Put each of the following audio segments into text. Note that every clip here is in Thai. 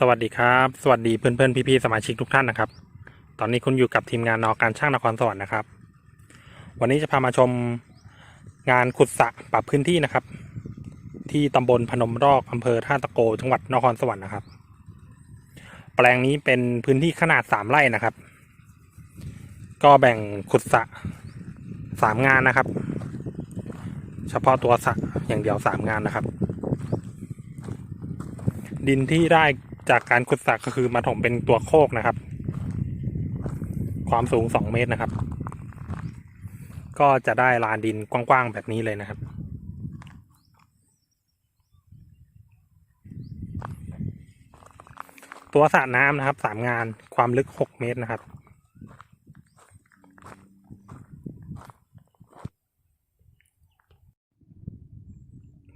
สวัสดีครับ สวัสดีเพื่อนเพื่อนพี่พี่ๆสมาชิกทุกท่านนะครับ ตอนนี้คุณอยู่กับทีมงานนอการช่างนครสวรรค์นะครับ วันนี้จะพามาชมงานขุดสระปรับพื้นที่นะครับ ที่ตำบลพนมรอกอำเภอท่าตะโกจังหวัดนครสวรรค์นะครับ แปลงนี้เป็นพื้นที่ขนาดสามไร่นะครับ ก็แบ่งขุดสระสามงานนะครับ เฉพาะตัวสระอย่างเดียวสามงานนะครับดินที่ได้ จากการขุดสระก็คือมาถมเป็นตัวโคกนะครับ ความสูงสองเมตรนะครับ ก็จะได้ลานดินกว้างๆแบบนี้เลยนะครับ ตัวสระน้ำนะครับสามงานความลึกหกเมตรนะครับ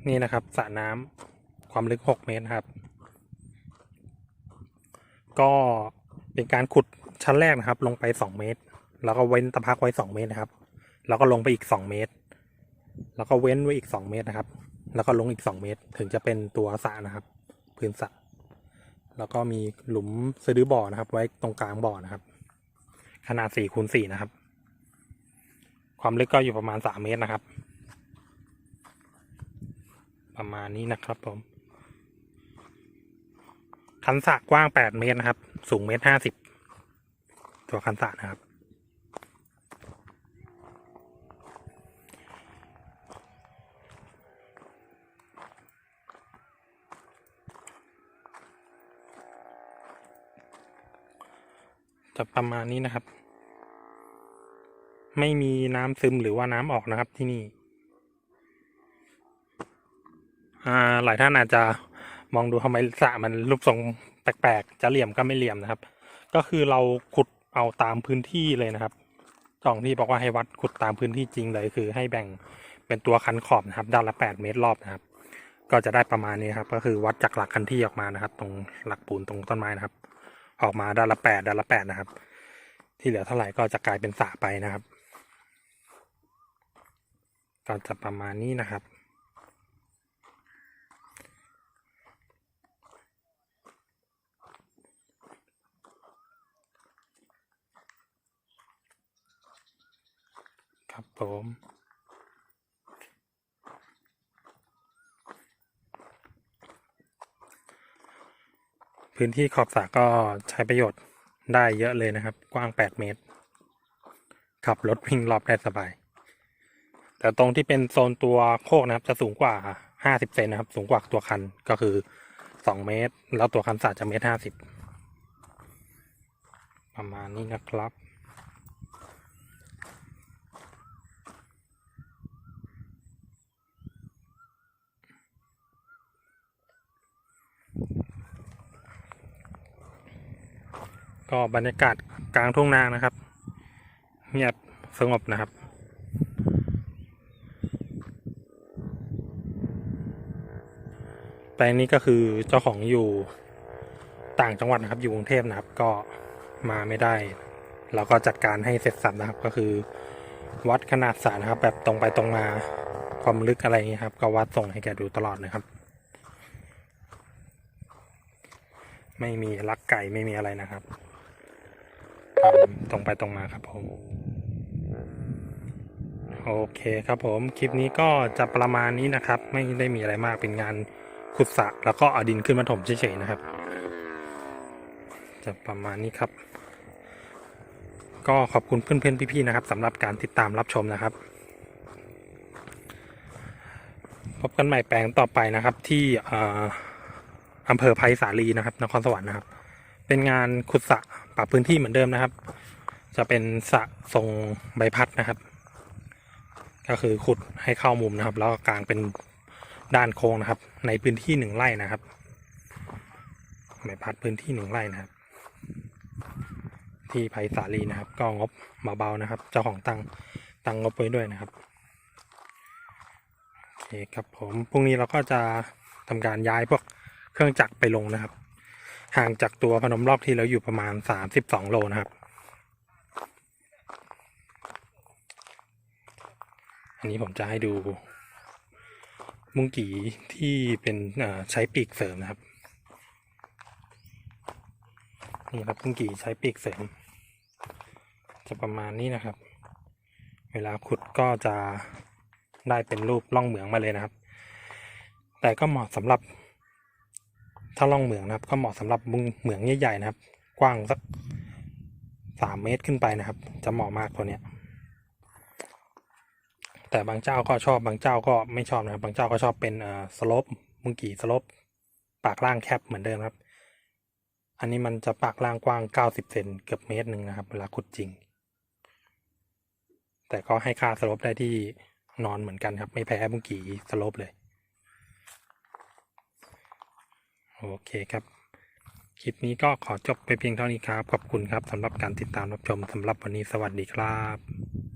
นี่นะครับสระน้ำความลึกหกเมตรครับ ก็เป็นการขุดชั้นแรกนะครับ ลงไปสองเมตร แล้วก็เว้นตะพักไว้สองเมตรนะครับ แล้วก็ลงไปอีกสองเมตร แล้วก็เว้นไว้อีกสองเมตรนะครับ แล้วก็ลงอีกสองเมตร ถึงจะเป็นตัวสระนะครับ พื้นสระแล้วก็มีหลุมสะดือบ่อนะครับ ไว้ตรงกลางบ่อนะครับ ขนาดสี่คูณสี่นะครับ ความลึกก็อยู่ประมาณสามเมตรนะครับ ประมาณนี้นะครับผม คันสระกว้างแปดเมตรนะครับ สูงเมตรห้าสิบตัวคันสระนะครับ จะประมาณนี้นะครับ ไม่มีน้ำซึมหรือว่าน้ำออกนะครับที่นี่ อ่า หลายท่านอาจจะ มองดูทำไมสระมันรูปทรงแปลกๆ จะเหลี่ยมก็ไม่เหลี่ยมนะครับ ก็คือเราขุดเอาตามพื้นที่เลยนะครับจองที่บอกว่าให้วัดขุดตามพื้นที่จริงเลยคือ ให้แบ่งเป็นตัวคันขอบนะครับด้านละแปดเมตรรอบนะครับ ก็จะได้ประมาณนี้ครับก็คือวัดจากหลักคันที่ออกมานะครับ ตรงหลักปูนตรงต้นไม้นะครับ ออกมาด้านละแปดด้านละแปดนะครับ ที่เหลือเท่าไหร่ก็จะกลายเป็นสระไปนะครับก็จะประมาณนี้นะครับ ผมพื้นที่ขอบสระก็ใช้ประโยชน์ได้เยอะเลยนะครับ กว้าง 8 เมตร ขับรถวิ่งรอบได้สบาย แต่ตรงที่เป็นโซนตัวโคกนะครับ จะสูงกว่า 50 เซนนะครับ สูงกว่าตัวคันก็คือ 2 เมตร แล้วตัวคันสระจะเมตร 50 ประมาณนี้นะครับ ก็บรรยากาศกลางทุ่งนานะครับ เงียบสงบนะครับ แปลงนี้ก็คือเจ้าของอยู่ต่างจังหวัดนะครับ อยู่กรุงเทพนะครับ ก็มาไม่ได้ เราก็จัดการให้เสร็จสับนะครับ ก็คือ วัดขนาดสรนะครับ แบบตรงไปตรงมาความลึกอะไรอย่างเงี้ยครับ ก็วัดส่งให้แกดูตลอดนะครับ ไม่มีลักไก่ไม่มีอะไรนะครับ ตรงไปตรงมาครับผมโอเคครับผมคลิปนี้ก็จะประมาณนี้นะครับ ไม่ได้มีอะไรมากเป็นงานขุดสระแล้วก็เอาดินขึ้นมาถมเฉยๆนะครับ จะประมาณนี้ครับ ก็ขอบคุณเพื่อนๆพี่ๆนะครับสำหรับการติดตามรับชมนะครับ พบกันใหม่แปลงต่อไปนะครับที่อออำเภอไผ่สาลีนะครับ นครสวรรค์นะครับ เป็นงานขุดสระปรับพื้นที่เหมือนเดิมนะครับ จะเป็นสระทรงใบพัดนะครับ ก็คือขุดให้เข้ามุมนะครับ แล้วก็กลางเป็นด้านโค้งนะครับ ในพื้นที่หนึ่งไร่นะครับใบพัดพื้นที่หนึ่งไร่นะครับ ที่ไผ่สาลีนะครับ ก็งบเบาๆนะครับ เจ้าของตังตังงบไว้ด้วยนะครับโอเคครับผมพรุ่งนี้เราก็จะทำการย้ายพวกเครื่องจักรไปลงนะครับ ห่างจากตัวพนมรอบที่เราอยู่ประมาณสามสิบสองโลนะครับ อันนี้ผมจะให้ดู มุงกีที่เป็นใช้ปีกเสริมนะครับ นี่ครับบุ้งกี่ใช้ปีกเสริม จะประมาณนี้นะครับ เวลาขุดก็จะได้เป็นรูปร่องเหมืองมาเลยนะครับ แต่ก็เหมาะสำหรับ ถ้าร่องเหมืองนะครับ ก็เหมาะสำหรับบุ้งเหมืองใหญ่ๆนะครับ กว้างสักสามเมตรขึ้นไปนะครับ จะเหมาะมากตัวเนี้ย แต่บางเจ้าก็ชอบบางเจ้าก็ไม่ชอบนะครับ บางเจ้าก็ชอบเป็นเอ่อสลปมุงกี่สลปปากล่างแคบเหมือนเดิมครับ อันนี้มันจะปากล่างกว้างเก้าสิบเซนเกือบเมตรหนึ่งนะครับ เวลาขุดจริง แต่ก็ให้ค่าสลปได้ที่นอนเหมือนกันครับ ไม่แพ้มุงกี่สลปเลย โอเคครับ คลิปนี้ก็ขอจบไปเพียงเท่านี้ครับ ขอบคุณครับสำหรับการติดตามรับชมสำหรับวันนี้สวัสดีครับ